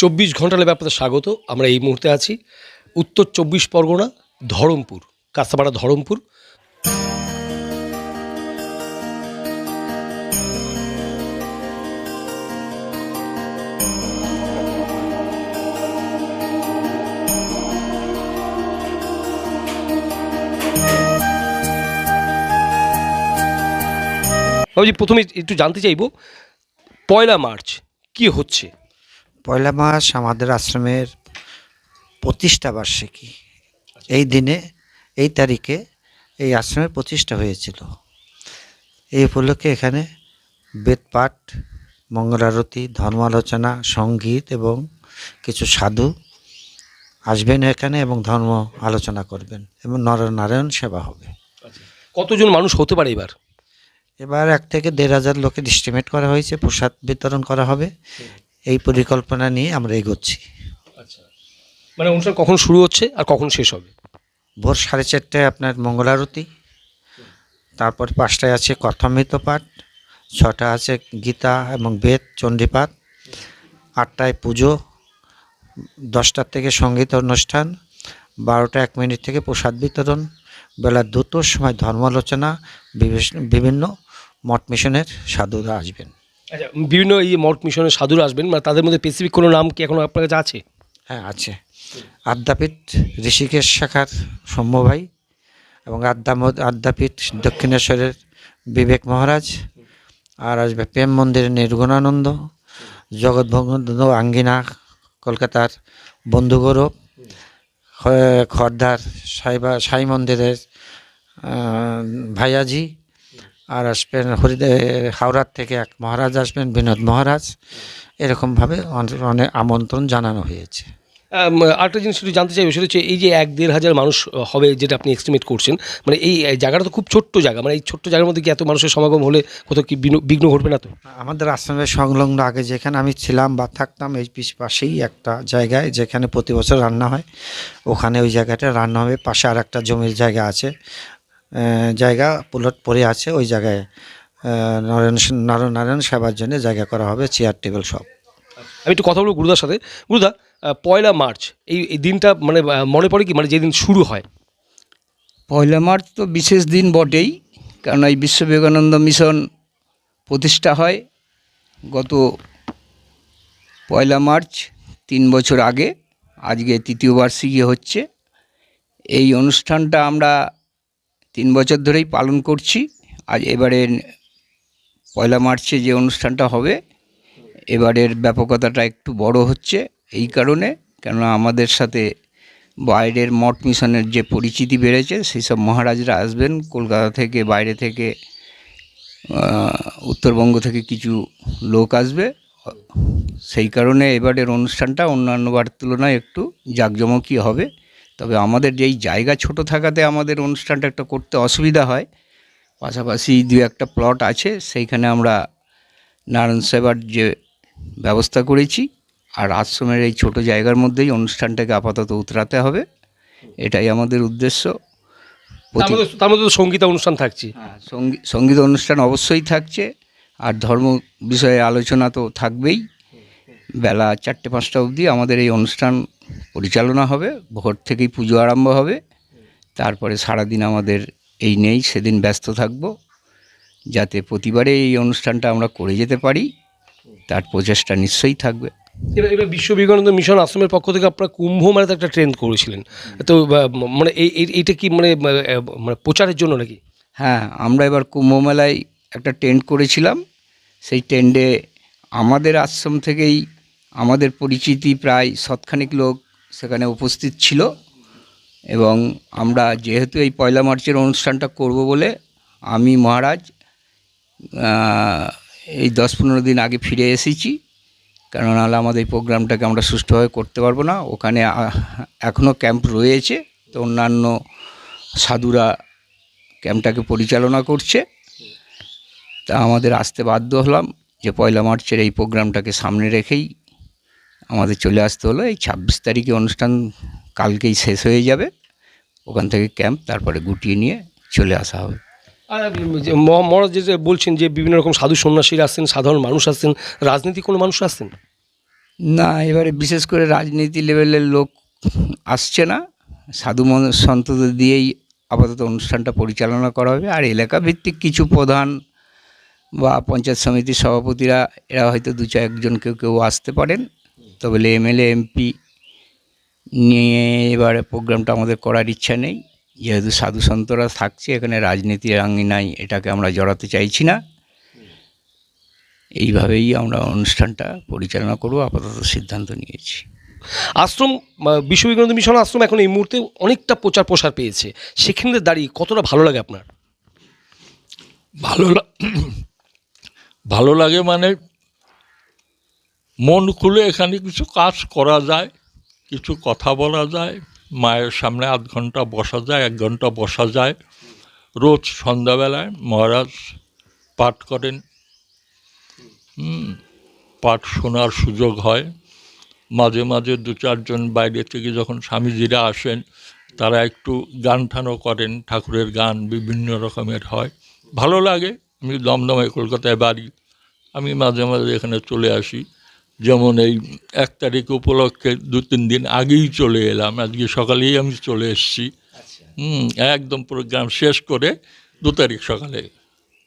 চব্বিশ ঘণ্টা লেবে আপনাদের স্বাগত। আমরা এই মুহূর্তে আছি উত্তর চব্বিশ পরগনা, ধরমপুর কাঁচাপাড়া ধরমপুর। প্রথমে একটু জানতে চাইব, পয়লা মার্চ কি হচ্ছে? পয়লা মাস আমাদের আশ্রমের প্রতিষ্ঠা বার্ষিকী। এই দিনে এই তারিখে এই আশ্রমের প্রতিষ্ঠা হয়েছিল। এই উপলক্ষে এখানে বেদপাঠ মঙ্গলারতি ধর্ম আলোচনা সংগীত এবং কিছু সাধু আসবেন এখানে এবং ধর্ম আলোচনা করবেন এবং নরনারায়ণ সেবা হবে। কতজন মানুষ হতে পারে এবার? এবার এক থেকে দেড় হাজার লোকের এস্টিমেট করা হয়েছে প্রসাদ বিতরণ করা হবে। এই পরিকল্পনা নিয়ে আমরা এগোচ্ছি। আচ্ছা। মানে অনুষ্ঠান কখন শুরু হচ্ছে আর কখন শেষ হবে? ভোর সাড়ে চারটায় আপনার মঙ্গল আরতি তারপর পাঁচটায় আছে কথামৃত পাঠ ছটা আছে গীতা এবং বেদ চণ্ডীপাঠ আটটায় পুজো দশটার থেকে সংগীত অনুষ্ঠান বারোটা এক মিনিট থেকে প্রসাদ বিতরণ বেলা দুটোর সময় ধর্মালোচনা বিভিন্ন মঠ মিশনের সাধুরা আসবেন। আচ্ছা বিভিন্ন এই মঠ মিশনের সাধুরা আসবেন মানে তাদের মধ্যে স্পেসিফিক কোনো নাম কি এখন আপনার কাছে আছে? হ্যাঁ আছে। আদ্যাপীঠ, ঋষিকেশ শাখার সৌম্যভাই এবং আদ্যাম আদ্যাপীঠ, দক্ষিণেশ্বরের বিবেক মহারাজ, আর আসবে প্রেম মন্দিরের নির্গুণানন্দ জগৎভঙ্গ আঙ্গিনা, কলকাতার বন্ধুগৌরব খর্দার সাইবা, সাই মন্দিরের ভাইয়াজি আর আসবেন হরিদে হাওড়ার থেকে এক মহারাজ আসবেন বিনোদ মহারাজ। এরকমভাবে অনে- অনেক আমন্ত্রণ জানানো হয়েছে। আরেকটা জিনিস একটু জানতে চাইব সেটা হচ্ছে এই যে এক দেড় হাজার মানুষ হবে যেটা আপনি এস্টিমেট করছেন মানে এই জায়গাটা তো খুব ছোট্ট জায়গা মানে এই ছোট্ট জায়গার মধ্যে কি এত মানুষের সমাগম হলে কোথাও কি বিঘ্ন- ঘটবে না তো? আমাদের আশ্রমের সংলগ্ন আগে যেখানে আমি ছিলাম বা থাকতাম এই পাশেই একটা জায়গায় যেখানে প্রতি বছর রান্না হয়। ওখানে ওই জায়গাটা রান্না হবে পাশে আর একটা জমির জায়গা আছে। জায়গা পুলট পড়ে আছে ওই জায়গায় নারায়ণ নারায়ণ সেবার জন্য জায়গা করা হবে চেয়ার টেবিল সব। আমি একটু কথা বলব গুরুদার সাথে। গুরুদা পয়লা মার্চ এই এই দিনটা মানে মনে পড়ে কি? মানে যেদিন শুরু হয়। পয়লা মার্চ তো বিশেষ দিন বটেই কারণ এই বিশ্ব বিবেকানন্দ মিশন প্রতিষ্ঠা হয় গত পয়লা মার্চ তিন বছর আগে আজকে তৃতীয় বার্ষিকী হচ্ছে। এই অনুষ্ঠানটা আমরা তিন বছর ধরেই পালন করছি। আজ এবারে পয়লা মার্চে যে অনুষ্ঠানটা হবে, এবারের ব্যাপকতাটা একটু বড় হচ্ছে এই কারণে, কেননা আমাদের সাথে বাইরের মঠ মিশনের যে পরিচিতি বেড়েছে, সেই সব মহারাজরা আসবেন। কলকাতা থেকে, বাইরে থেকে উত্তরবঙ্গ থেকে কিছু লোক আসবে। সেই কারণে এবারের অনুষ্ঠানটা অন্যান্যবার তুলনায় একটু জাঁকজমকই হবে। তবে আমাদের যেই জায়গা ছোট থাকাতে আমাদের অনুষ্ঠানটা একটা করতে অসুবিধা হয়। পাশাপাশি দু একটা প্লট আছে সেইখানে আমরা নারায়ণ সেবার যে ব্যবস্থা করেছি আর আশ্রমের এই ছোট জায়গার মধ্যেই অনুষ্ঠানটাকে আপাতত উতরাতে হবে। এটাই আমাদের উদ্দেশ্য। তার মধ্যে সঙ্গীতা অনুষ্ঠান থাকছে। হ্যাঁ, সঙ্গী- সংগীত অনুষ্ঠান অবশ্যই থাকছে আর ধর্ম বিষয়ে আলোচনা তো থাকবেই। বেলা চারটে পাঁচটা অবধি আমাদের এই অনুষ্ঠান পরিচালনা হবে। ভোর থেকেই পুজো আরম্ভ হবে। তারপরে সারাদিন আমাদের এই নেই সেদিন ব্যস্ত থাকব যাতে প্রতিবারে এই অনুষ্ঠানটা আমরা করে যেতে পারি। তার প্রচেষ্টা নিশ্চয়ই থাকবে। এবার এবার বিশ্ব বিবেকানন্দ মিশন আশ্রমের পক্ষ থেকে আপনারা কুম্ভ মেলাতে একটা ট্রেন্ড করেছিলেন। তো মানে এই এই- এইটা কি মানে মানে প্রচারের জন্য নাকি? হ্যাঁ আমরা এবার কুম্ভ মেলায় একটা টেন্ট করেছিলাম। সেই টেন্টে আমাদের আশ্রম থেকেই আমাদের পরিচিতি প্রায় শতখানিক লোক সেখানে উপস্থিত ছিল এবং আমরা যেহেতু এই পয়লা মার্চের অনুষ্ঠানটা করব বলে আমি, মহারাজ এই দশ পনেরো দিন আগে ফিরে এসেছি। কারণ নাহলে আমাদের এই প্রোগ্রামটাকে আমরা সুষ্ঠুভাবে করতে পারব না। ওখানে এখনও ক্যাম্প রয়েছে, তো অন্যান্য সাধুরা ক্যাম্পটাকে পরিচালনা করছে। তা আমাদের আসতে বাধ্য হলাম যে পয়লা মার্চের এই প্রোগ্রামটাকে সামনে রেখেই আমাদের চলে আসতে হলো। এই ছাব্বিশ তারিখে অনুষ্ঠান কালকেই শেষ হয়ে যাবে। ওখান থেকে ক্যাম্প তারপরে গুটিয়ে নিয়ে চলে আসা হবে। আর মহারাজ যে বলছেন যে বিভিন্ন রকম সাধু সন্ন্যাসীরা আসছেন সাধারণ মানুষ আসছেন রাজনীতি কোনো মানুষ আসছেন না এবারে বিশেষ করে রাজনীতি লেভেলের লোক আসছে না। সাধু মন- সন্তদের দিয়েই আপাতত অনুষ্ঠানটা পরিচালনা করা হবে। আর এলাকা ভিত্তিক কিছু প্রধান বা পঞ্চায়েত সমিতির সভাপতিরা এরা হয়তো দু চার একজন কেউ কেউ আসতে পারেন। তবে এমএলএ এমপি নিয়ে এবারে প্রোগ্রামটা আমাদের করার ইচ্ছা নেই। যেহেতু সাধু সন্তরা থাকছে এখানে রাজনীতির আঙ্গিনায় এটাকে আমরা জড়াতে চাইছি না। এইভাবেই আমরা অনুষ্ঠানটা পরিচালনা করব আপাতত সিদ্ধান্ত নিয়েছি। আশ্রম বিশ্ববিজ্ঞান মিশন আশ্রম এখন এই মুহূর্তে অনেকটা প্রচার প্রসার পেয়েছে। সেখানে দাঁড়িয়ে কতটা ভালো লাগে আপনার? ভালো লা- ভালো লাগে মানে মন খুলে এখানে কিছু কাজ করা যায়, কিছু কথা বলা যায়, মায়ের সামনে আধ ঘণ্টা বসা যায়, এক ঘণ্টা বসা যায়। রোজ সন্ধ্যাবেলায় মহারাজ পাঠ করেন। পাঠ শোনার সুযোগ হয়। মাঝে মাঝে দু চারজন বাইরে থেকে যখন স্বামীজিরা আসেন, তারা একটু গান ঠানও করেন, ঠাকুরের গান বিভিন্ন রকমের হয়। ভালো লাগে, আমি দমদমে কলকাতায় বাড়ি, আমি মাঝে মাঝে এখানে চলে আসি। যেমন এই এক তারিখ উপলক্ষে দু তিন দিন আগেই চলে এলাম। আজকে সকালেই আমি চলে এসেছি। হুম একদম প্রোগ্রাম শেষ করে দু তারিখ সকালে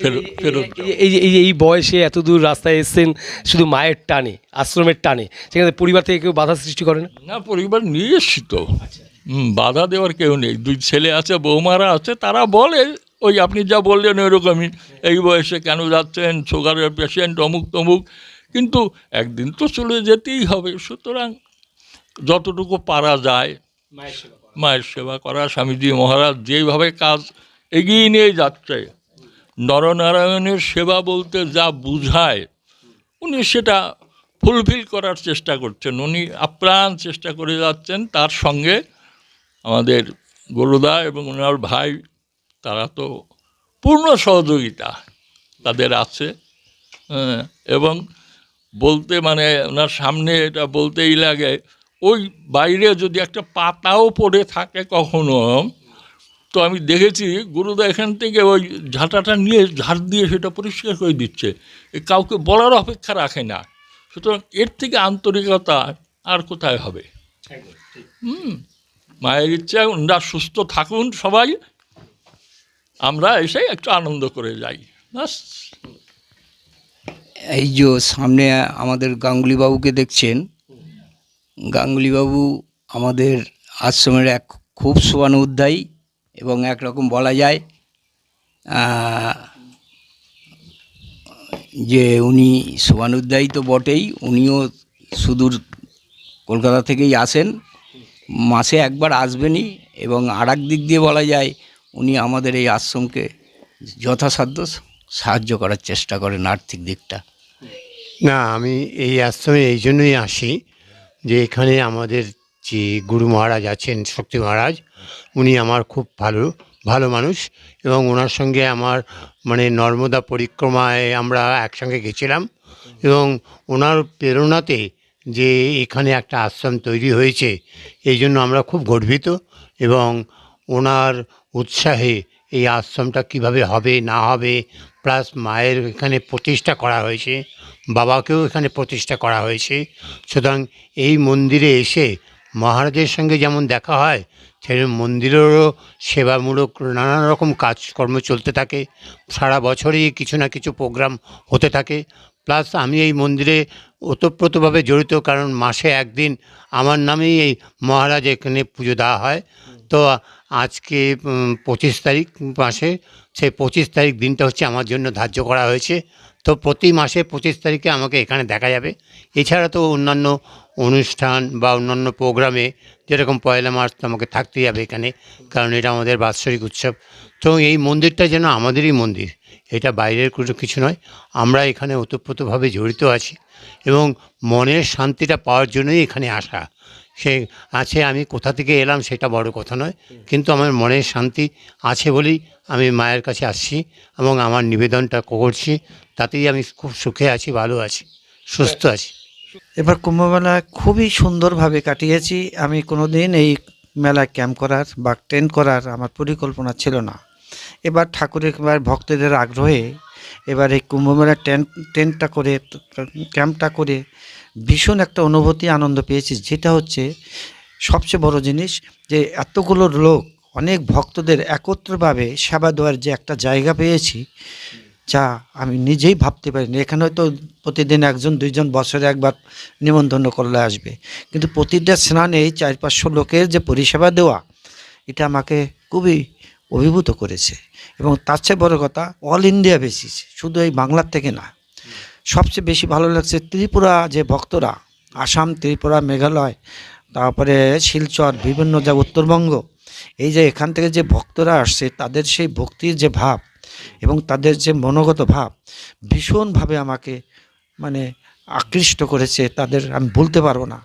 ফেরত ফেরত এই- এই যে এই বয়সে এত দূর রাস্তায় এসছেন শুধু মায়ের টানে আশ্রমের টানে সেখানে পরিবার থেকে কেউ বাধা সৃষ্টি করে না? না পরিবার নিয়ে এসছি তো। হুম, বাধা দেওয়ার কেউ নেই। দুই ছেলে আছে বৌমারা আছে তারা বলে ওই আপনি যা বললেন ওইরকমই। এই বয়সে কেন যাচ্ছেন? সুগারের পেশেন্ট অমুক তমুক কিন্তু একদিন তো চলে যেতেই হবে। সুতরাং যতটুকু পারা যায় মায়ের সেবা করা। স্বামীজি মহারাজ যেইভাবে কাজ এগিয়ে নিয়ে যাচ্ছে নরনারায়ণের সেবা বলতে যা বুঝায় উনি সেটা ফুলফিল করার চেষ্টা করছেন। উনি আপ্রাণ চেষ্টা করে যাচ্ছেন। তার সঙ্গে আমাদের গরুদা এবং ওনার ভাই তারা তো পূর্ণ সহযোগিতা তাদের আছে হ্যাঁ, এবং বলতে মানে ওনার সামনে এটা বলতেই লাগে, ওই বাইরে যদি একটা পাতাও পড়ে থাকে কখনো, তো আমি দেখেছি গুরুদা এখান থেকে ওই ঝাঁটাটা নিয়ে ঝাড় দিয়ে সেটা পরিষ্কার করে দিচ্ছে। কাউকে বলার অপেক্ষা রাখে না। সুতরাং এর থেকে আন্তরিকতা আর কোথায় হবে? হুম, মায়ের ইচ্ছা ওনারা সুস্থ থাকুন সবাই, আমরা এসে একটু আনন্দ করে যাই। বাস। এই যে সামনে আমাদের গাঙ্গুলি বাবুকে দেখছেন গাঙ্গুলি বাবু আমাদের আশ্রমের এক খুব শুভানুধ্যায়ী এবং একরকম বলা যায় যে উনি শুভানুধ্যায়ী তো বটেই, উনিও সুদূর কলকাতা থেকেই আসেন। মাসে একবার আসবেনই এবং আর দিক দিয়ে বলা যায়, উনি আমাদের এই আশ্রমকে যথাসাধ্য সাহায্য করার চেষ্টা করেন আর্থিক দিকটা। না, আমি এই আশ্রমে এই জন্যই আসি যে এখানে আমাদের যে গুরু মহারাজ আছেন, শক্তি মহারাজ, উনি আমার খুব ভালো ভালো মানুষ এবং ওনার সঙ্গে আমার মানে নর্মদা পরিক্রমায় আমরা একসঙ্গে গেছিলাম এবং ওনার প্রেরণাতে যে এখানে একটা আশ্রম তৈরি হয়েছে, এই জন্য আমরা খুব গর্বিত এবং ওনার উৎসাহে এই আশ্রমটা কীভাবে হবে, না হবে প্লাস মায়ের এখানে প্রতিষ্ঠা করা হয়েছে, বাবাকেও এখানে প্রতিষ্ঠা করা হয়েছে। সুতরাং এই মন্দিরে এসে মহারাজের সঙ্গে যেমন দেখা হয় সেরকম মন্দিরেরও সেবামূলক নানান রকম কাজকর্ম চলতে থাকে। সারা বছরই কিছু না কিছু প্রোগ্রাম হতে থাকে। প্লাস আমি এই মন্দিরে ওতপ্রোতভাবে জড়িত, কারণ মাসে একদিন আমার নামেই এই মহারাজ এখানে পুজো দেওয়া হয়। তো আজকে পঁচিশ তারিখ মাসে, সেই পঁচিশ তারিখ দিনটা হচ্ছে আমার জন্য ধার্য করা হয়েছে। তো প্রতি মাসে পঁচিশ তারিখে আমাকে এখানে দেখা যাবে। এছাড়া তো অন্যান্য অনুষ্ঠান বা অন্যান্য প্রোগ্রামে যেরকম পয়লা মার্চ তো আমাকে থাকতেই হবে এখানে, কারণ এটা আমাদের বাৎসরিক উৎসব। তো এই মন্দিরটা যেন আমাদেরই মন্দির, এটা বাইরের কোনো কিছু নয়। আমরা এখানে ওতপ্রোতভাবে জড়িত আছি এবং মনের শান্তিটা পাওয়ার জন্যই এখানে আসা। সে আছে আমি কোথা থেকে এলাম সেটা বড় কথা নয়। কিন্তু আমার মনের শান্তি আছে বলেই আমি মায়ের কাছে আসছি এবং আমার নিবেদনটা করছি। তাতেই আমি খুব সুখে আছি ভালো আছি সুস্থ আছি। এবার কুম্ভমেলা খুবই সুন্দরভাবে কাটিয়েছি। আমি কোনো দিন এই মেলায় ক্যাম্প করার বা টেন্ট করার আমার পরিকল্পনা ছিল না। এবার ঠাকুরের এবার ভক্তদের আগ্রহে এবার এই কুম্ভমেলার টেন্ট টেন্টটা করে ক্যাম্পটা করে ভীষণ একটা অনুভূতি, আনন্দ পেয়েছি। যেটা হচ্ছে, সবচেয়ে বড় জিনিস যে এতগুলো লোক, অনেক ভক্তদের একত্রভাবে সেবা দেওয়ার যে একটা জায়গা পেয়েছি, যা আমি নিজেই ভাবতে পারিনি। এখানে হয়তো প্রতিদিন একজন, দুইজন বছরে একবার নিমন্ত্রণ করলে আসবে। কিন্তু প্রতিটা স্নানে চার, পাঁচশো লোকের যে পরিষেবা দেওয়া, এটা আমাকে খুবই অভিভূত করেছে। এবং তার চেয়ে বড় কথা অল ইন্ডিয়া বেসিস শুধু এই বাংলার থেকে না সবচেয়ে বেশি ভালো লাগছে ত্রিপুরা যে ভক্তরা, আসাম, ত্রিপুরা, মেঘালয়, তারপরে শিলচর, বিভিন্ন যা উত্তরবঙ্গ, এই যে এখান থেকে যে ভক্তরা আসছে, তাদের সেই ভক্তির যে ভাব এবং তাদের যে মনোগত ভাব ভীষণভাবে আমাকে মানে আকৃষ্ট করেছে, তাদের আমি বলতে পারব না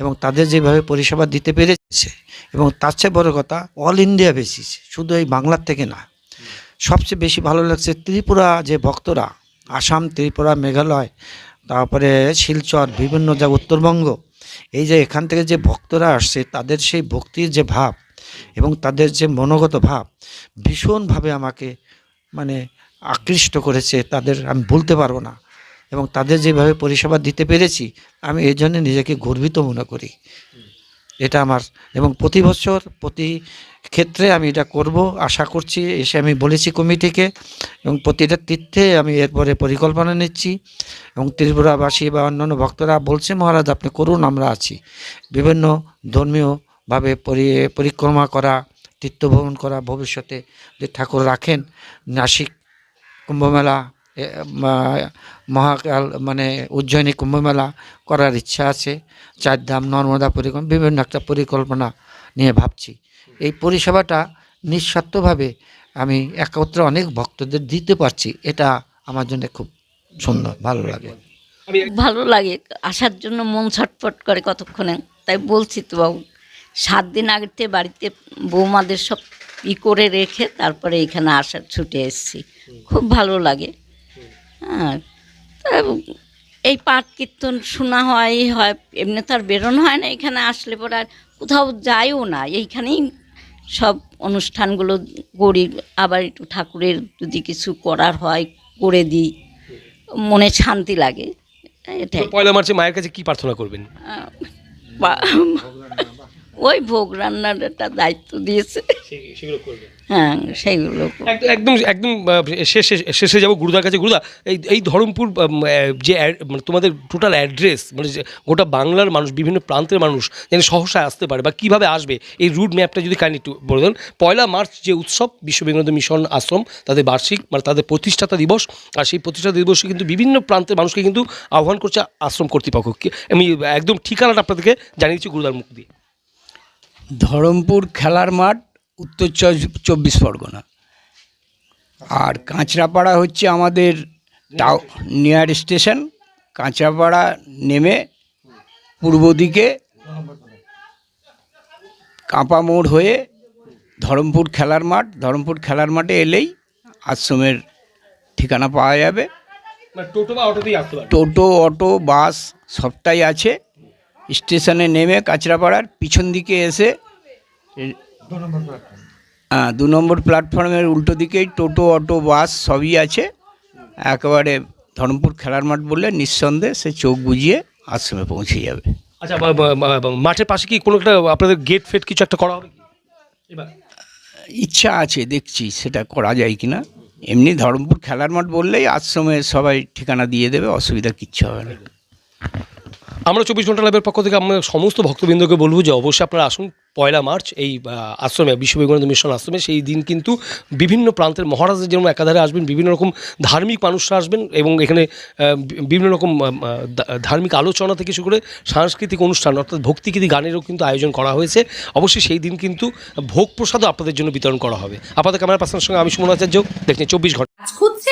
এবং তাদের যেভাবে পরিষেবা দিতে পেরেছে এবং তার চেয়ে বড় কথা অল ইন্ডিয়া বেসিস শুধু এই বাংলার থেকে না। সবচেয়ে বেশি ভালো লাগছে ত্রিপুরা যে ভক্তরা আসাম, ত্রিপুরা, মেঘালয়, তারপরে শিলচর, বিভিন্ন যা উত্তরবঙ্গ, এই যে এখান থেকে যে ভক্তরা আসছে, তাদের সেই ভক্তির যে ভাব এবং তাদের যে মনোগত ভাব ভীষণভাবে আমাকে মানে আকৃষ্ট করেছে, তাদের আমি বলতে পারব না। এবং তাদের যেভাবে পরিষেবা দিতে পেরেছি, আমি এই জন্য নিজেকে গর্বিত মনে করি। এটা আমার। এবং প্রতি বছর, প্রতি ক্ষেত্রে আমি এটা করব, আশা করছি, এসে আমি বলেছি কমিটিকে, এবং প্রতিটা তীর্থে আমি এরপরে পরিকল্পনা নিচ্ছি, এবং ত্রিপুরাবাসী বা অন্যান্য ভক্তরা বলছে, মহারাজ, আপনি করুন, আমরা আছি। বিভিন্ন ধর্মীয়ভাবে পরি, পরিক্রমা করা, তীর্থভ্রমণ করা, ভবিষ্যতে যে ঠাকুর রাখেন, নাসিক কুম্ভমেলা মহাকাল মানে উজ্জয়িনী কুম্ভমেলা করার ইচ্ছা আছে। চারধাম, নর্মদা পরিক্রমা, বিভিন্ন একটা পরিকল্পনা নিয়ে ভাবছি। এই পরিষেবাটা নিঃস্বার্থভাবে আমি একত্রে অনেক ভক্তদের দিতে পারছি। এটা আমার জন্য খুব সুন্দর, ভালো লাগে। ভালো লাগে, আসার জন্য মন ছটফট করে কতক্ষণে। তাই বলছি তো বাবু, সাত দিন আগেতে বাড়িতে বৌমাদের সব ই করে রেখে তারপরে এখানে আসার ছুটে এসেছি। খুব ভালো লাগে। হ্যাঁ এই পাঠ কীর্তন শোনা হয় হয় এমনি তো আর বেরোনো হয় না এখানে আসলে পরে আর কোথাও যাইও না। এইখানেই সব অনুষ্ঠানগুলো করি আবার একটু ঠাকুরের যদি কিছু করার হয় করে দিই। মনে শান্তি লাগে এটাই। পয়লা মার্চে মায়ের কাছে কি প্রার্থনা করবেন? ওই ভোগ রান্নার একটা দায়িত্ব দিয়েছে। সেগুলো হ্যাঁ সেইগুলো একদম একদম শেষে শেষে যাব গুরুদার কাছে। গুরুদা এই এই ধরমপুর যে মানে তোমাদের টোটাল অ্যাড্রেস মানে যে গোটা বাংলার মানুষ বিভিন্ন প্রান্তের মানুষ যেন সহসায় আসতে পারে বা কীভাবে আসবে এই রুট ম্যাপটা যদি কাইন্ডলি একটু বলে দেন। পয়লা মার্চ যে উৎসব বিশ্ব বিবেকানন্দ মিশন আশ্রম তাদের বার্ষিক মানে তাদের প্রতিষ্ঠাতা দিবস আর সেই প্রতিষ্ঠাতা দিবসে কিন্তু বিভিন্ন প্রান্তের মানুষকে কিন্তু আহ্বান করছে আশ্রম কর্তৃপক্ষ কি- আমি একদম ঠিকানাটা আপনাদেরকে জানিয়েছি গুরুদার মুখ দিয়ে। ধরমপুর খেলার মাঠ উত্তর চব্বিশ- পরগনা। আর কাঁচরাপাড়া হচ্ছে আমাদের টাউ নিয়ার স্টেশন কাঁচরাপাড়া নেমে পূর্ব দিকে কাঁপা মোড় হয়ে ধরমপুর খেলার মাঠ ধরমপুর খেলার মাঠে এলেই আশ্রমের ঠিকানা পাওয়া যাবে। মানে টোটো বা অটোতেই টোটো অটো বাস সবটাই আছে। স্টেশনে নেমে কাঁচরাপাড়ার পিছন দিকে এসে হ্যাঁ দু নম্বর প্ল্যাটফর্মের উল্টো দিকেই টোটো অটো বাস সবই আছে। একেবারে ধরমপুর খেলার মাঠ বললে নিঃসন্দেহে সে চোখ বুঝিয়ে আশ্রমে পৌঁছে যাবে। আচ্ছা মাঠের পাশে কি কোনো একটা আপনাদের গেট ফেট কিছু একটা করা হবে ইচ্ছা আছে দেখছি সেটা করা যায় কি না এমনি ধরমপুর খেলার মাঠ বললেই আশ্রমে সবাই ঠিকানা দিয়ে দেবে অসুবিধা কিচ্ছু হবে না। আমরা চব্বিশ ঘণ্টা লাইভের পক্ষ থেকে আমরা সমস্ত ভক্তবৃন্দকে বলব যে অবশ্যই আপনারা আসুন পয়লা মার্চ এই আশ্রমে, বিশ্ব বিবেকানন্দ মিশন আশ্রমে। সেই দিন কিন্তু বিভিন্ন প্রান্তের মহারাজের যেমন একাধারে আসবেন, বিভিন্ন রকম ধার্মিক মানুষরা আসবেন এবং এখানে বিভিন্ন রকম ধার্মিক আলোচনা থেকে শুরু করে সাংস্কৃতিক অনুষ্ঠান অর্থাৎ ভক্তিগীতি গানেরও কিন্তু আয়োজন করা হয়েছে। অবশ্যই সেই দিন কিন্তু ভোগ প্রসাদও আপনাদের জন্য বিতরণ করা হবে। আপনাদের ক্যামেরা পার্সনের সঙ্গে আমি সুমন আচার্য। দেখছেন চব্বিশ ঘণ্টা।